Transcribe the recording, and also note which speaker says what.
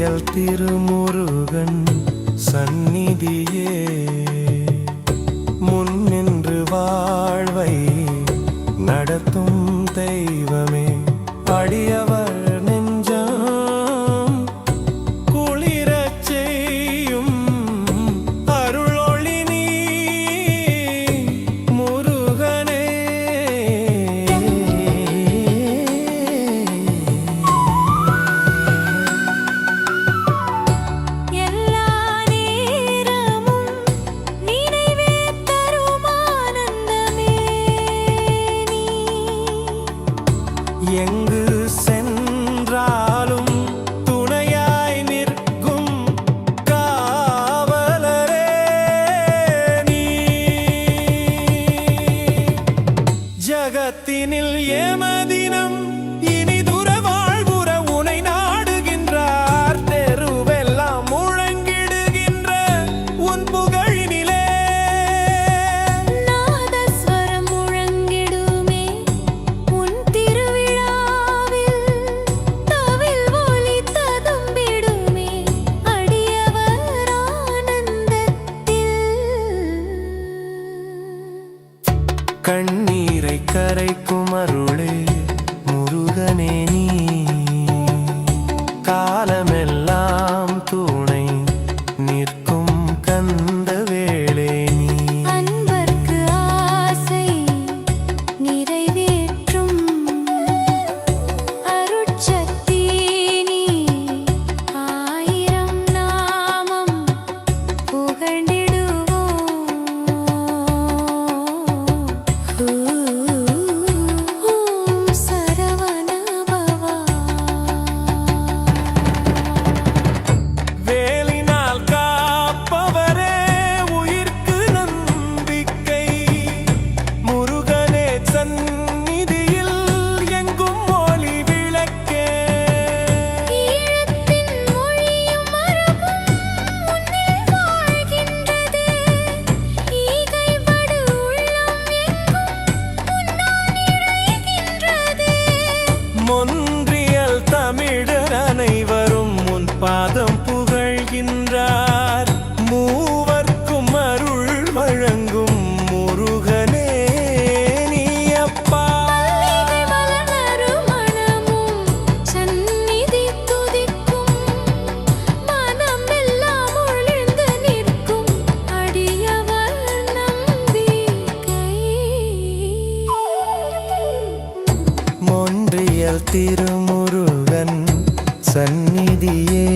Speaker 1: செயல் திருமுருகன் சந்நிதியே. முன்னின்று வாழ்வை நடத்தும் எங்கு சென்றாலும் துணையாய் நிற்கும் காவலரே நீ. ஜகத்தினில் ஏமதினம்
Speaker 2: தரும்
Speaker 1: மறையல் திருமுருகன் சந்நிதியே.